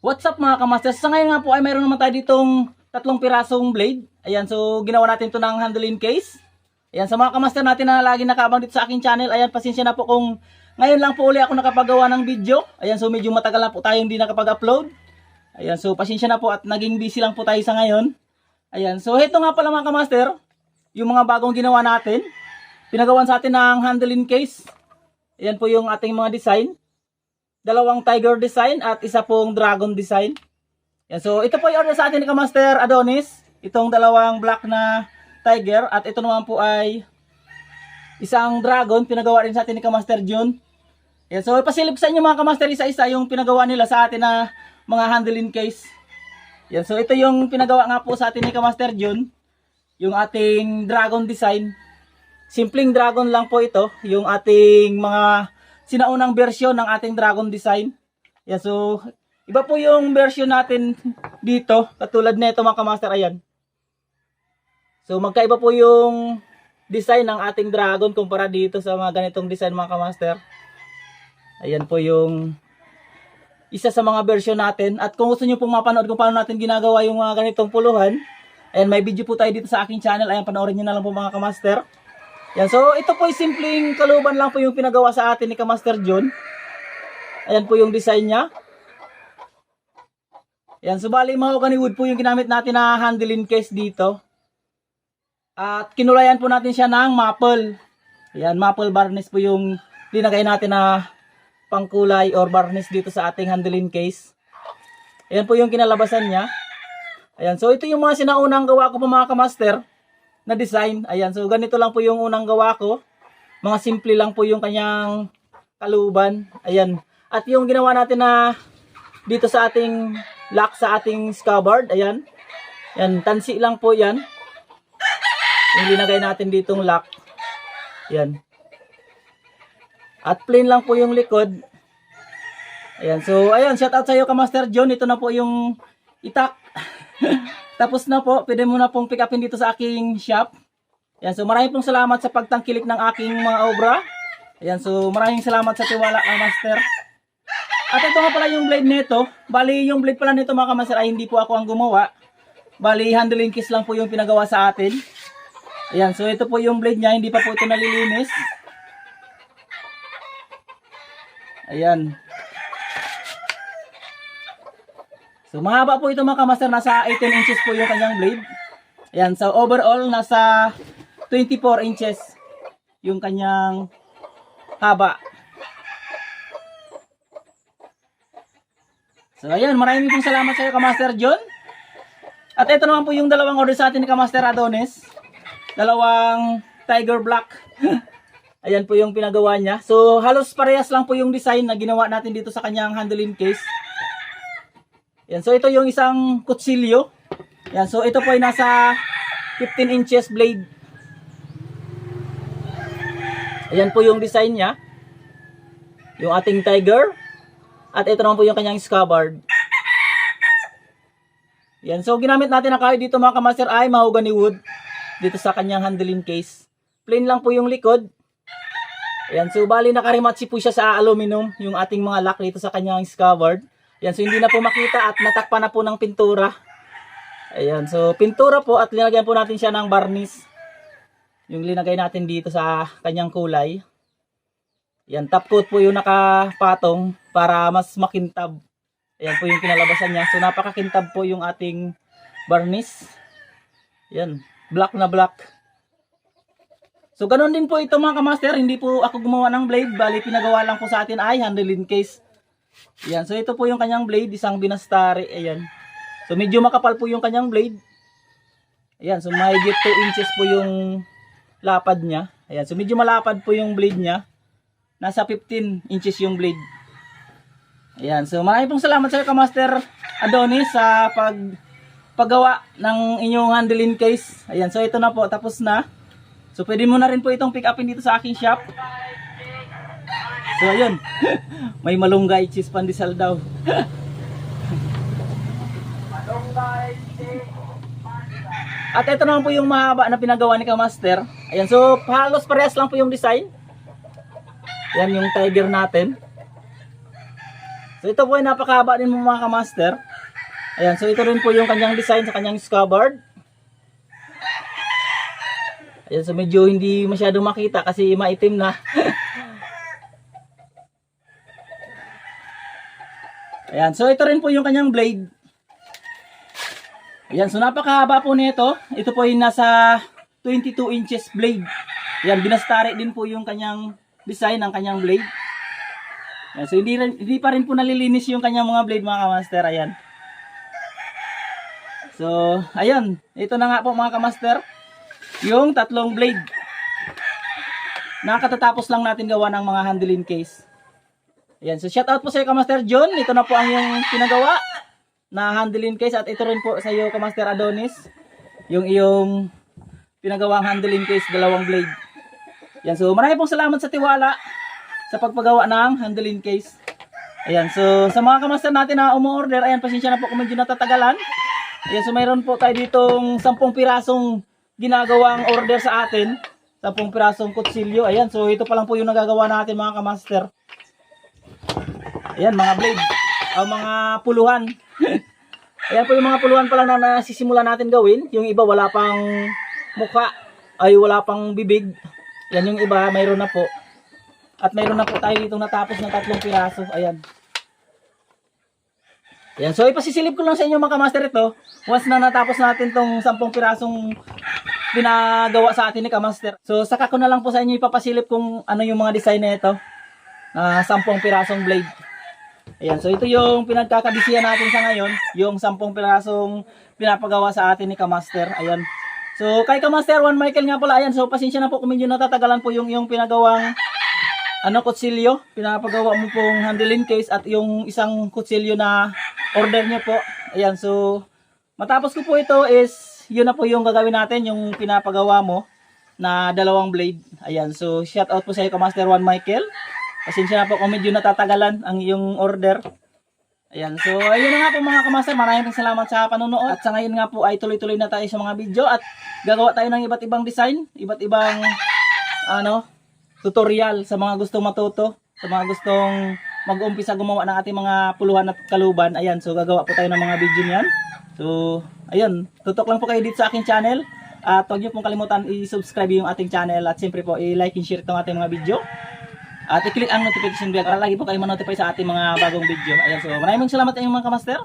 What's up mga kamaster? Sa ngayon nga po ay mayroon naman tayo ditong tatlong pirasong blade. Ayan, so ginawa natin to ng handling case. Ayan, sa mga kamaster natin na lagi nakabang dito sa aking channel, ayan, pasensya na po kung ngayon lang po uli ako nakapagawa ng video. Ayan, so medyo matagal na po tayo hindi nakapag-upload. Ayan, so pasensya na po at naging busy lang po tayo sa ngayon. Ayan, so ito nga pala mga kamaster, yung mga bagong ginawa natin. Pinagawan sa atin ng handling case. Ayan po yung ating mga design dalawang tiger design at isa pong dragon design. Yan, so ito po yung order sa atin ni Kamaster Adonis. Itong dalawang black na tiger at ito naman po ay isang dragon pinagawa rin sa atin ni Kamaster June. Yan, so ipasilip sa inyo mga Kamaster isa-isa yung pinagawa nila sa atin na mga handling case. Yan, so ito yung pinagawa nga po sa atin ni Kamaster June. Yung ating dragon design. Simpleng dragon lang po ito. Yung ating mga sinaunang version ng ating dragon design. Yeah, so, iba po yung version natin dito. Katulad nito mga kamaster, ayan. So, magkaiba po yung design ng ating dragon kumpara dito sa mga ganitong design mga kamaster. Ayan po yung isa sa mga version natin. At kung gusto nyo pong mapanood kung paano natin ginagawa yung mga ganitong puluhan, ayan, may video po tayo dito sa aking channel. Ayan, panoorin nyo na lang po mga kamaster. Yan, so ito po ay simpleng kaluban lang po yung pinagawa sa atin ni Kamaster John. Ayan po yung design niya. Yan, so bali mahogany wood po yung ginamit natin na handling case dito. At kinulayan po natin siya ng maple. Yan, maple varnish po yung linagay natin na pangkulay or varnish dito sa ating handling case. Ayan po yung kinalabasan niya. Ayan, so ito yung mga sinaunang gawa ko po mga kamaster na design. Ayan, so ganito lang po yung unang gawa ko. Mga simple lang po yung kanyang kaluban. Ayan. At yung ginawa natin na dito sa ating lock sa ating scabbard. Ayan. Yan, tansi lang po yan. Yung linagay natin ditong lock. Ayan. At plain lang po yung likod. Ayan, so ayan, shout out sa iyo ka Master John. Ito na po yung itak. Tapos na po, pwede mo na pong pick upin dito sa aking shop. Ayan, so maraming pong salamat sa pagtangkilik ng aking mga obra. Ayan, so maraming salamat sa tiwala, ah, Master. At ito nga pala yung blade nito. Bali, yung blade pala nito mga kamaster ay hindi po ako ang gumawa. Bali, handling kiss lang po yung pinagawa sa atin. Ayan, so ito po yung blade niya. Hindi pa po ito nalilinis. Ayan. So mahaba po ito mga kamaster, nasa 18 inches po yung kanyang blade. Ayan, so overall nasa 24 inches yung kanyang haba. So ayan, maraming pong salamat sa iyo Kamaster John. At ito naman po yung dalawang order sa atin ni Kamaster Adonis. Dalawang Tiger Black. ayan po yung pinagawa niya. So halos parehas lang po yung design na ginawa natin dito sa kanyang handling case. Yan, so ito yung isang kutsilyo. Yan, so ito po ay nasa 15 inches blade. Ayan po yung design niya. Yung ating tiger. At ito naman po yung kanyang scabbard. Yan, so ginamit natin na kahoy dito mga kamaster ay mahogany wood. Dito sa kanyang handling case. Plain lang po yung likod. Ayan, so bali nakarimatsi po siya sa aluminum. Yung ating mga lock dito sa kanyang scabbard. Yan, so hindi na po makita at natakpan na po ng pintura. Ayan, so pintura po at linagyan po natin siya ng varnish. Yung linagay natin dito sa kanyang kulay. Yan, top coat po yung nakapatong para mas makintab. Ayan po yung kinalabasan niya. So napakakintab po yung ating varnish. Yan, black na black. So ganun din po ito mga kamaster, hindi po ako gumawa ng blade, bali pinagawa lang po sa atin ay handling case. Yan, so ito po yung kanyang blade, isang binastari, ayan. So medyo makapal po yung kanyang blade. Ayan, so mahigit 2 inches po yung lapad niya. Ayan, so medyo malapad po yung blade niya. Nasa 15 inches yung blade. Ayan, so maraming pong salamat sa iyo, Master Adonis, sa pag paggawa ng inyong handling case. Ayan, so ito na po, tapos na. So pwede mo na rin po itong pick upin dito sa aking shop. So ayun, may malunggay cheese pandesal daw. At ito naman po yung mahaba na pinagawa ni Kamaster. Ayan, so halos parehas lang po yung design. Yan yung tiger natin. So ito po ay napakahaba din mga kamaster. Ayan, so ito rin po yung kanyang design sa kanyang scabbard. Ayan, so medyo hindi masyado makita kasi maitim na. Ayan, so ito rin po yung kanyang blade. Ayan, so napakahaba po nito. Ito po ay nasa 22 inches blade. Ayan, binastari din po yung kanyang design ng kanyang blade. Ayan, so hindi, hindi pa rin po nalilinis yung kanyang mga blade mga kamaster. Ayan. So, ayan. Ito na nga po mga kamaster. Yung tatlong blade. Nakatatapos lang natin gawa ng mga handling case. Ayan, so shout out po sa iyo, Kamaster John. Ito na po ang yung pinagawa na handling case at ito rin po sa iyo, Kamaster Adonis. Yung iyong pinagawang handling case, dalawang blade. Ayan, so marami pong salamat sa tiwala sa pagpagawa ng handling case. Ayan, so sa mga kamaster natin na umu-order, ayan, pasensya na po kung medyo natatagalan. Ayan, so mayroon po tayo ditong 10 pirasong ginagawang order sa atin. 10 pirasong kutsilyo. Ayan, so ito pa lang po yung nagagawa natin mga kamaster. Ayan, mga blade. O mga puluhan. Ayan po yung mga puluhan pa lang na nasisimula natin gawin. Yung iba wala pang mukha. Ay wala pang bibig. Yan yung iba, mayroon na po. At mayroon na po tayo dito natapos ng tatlong piraso. Ayan. Ayan, so ipasisilip ko lang sa inyo mga kamaster ito. Once na natapos natin tong 10 pirasong pinagawa sa atin ni Kamaster. So saka ko na lang po sa inyo ipapasilip kung ano yung mga design na ito. Na 10 pirasong blade. Ayan, so ito yung pinagkakabisihan natin sa ngayon, yung 10 pirasong pinapagawa sa atin ni Kamaster. Ayan. So kay Kamaster, Juan Michael nga pala, ayan, so pasensya na po kung medyo natatagalan po yung yung pinagawang ano kutsilyo, pinapagawa mo pong handling case at yung isang kutsilyo na order niyo po. Ayan, so matapos ko po ito is yun na po yung gagawin natin, yung pinapagawa mo na dalawang blade. Ayan, so shout out po sa iyo, Kamaster Juan Michael. Pasensya na po kung medyo natatagalan ang iyong order. Ayan, so ayun na nga po mga kamaster, maraming salamat sa panonood. At sa ngayon nga po ay tuloy-tuloy na tayo sa mga video at gagawa tayo ng iba't ibang design, iba't ibang ano, tutorial sa mga gustong matuto, sa mga gustong mag-umpisa gumawa ng ating mga puluhan at kaluban. Ayan, so gagawa po tayo ng mga video niyan. So, ayun, tutok lang po kayo dito sa aking channel. At huwag niyo pong kalimutan i-subscribe yung ating channel at siyempre po i-like and share itong ating mga video. At i-click ang notification bell para lagi po kayo ma-notify sa ating mga bagong video. Ayan, so maraming salamat sa mga kamaster.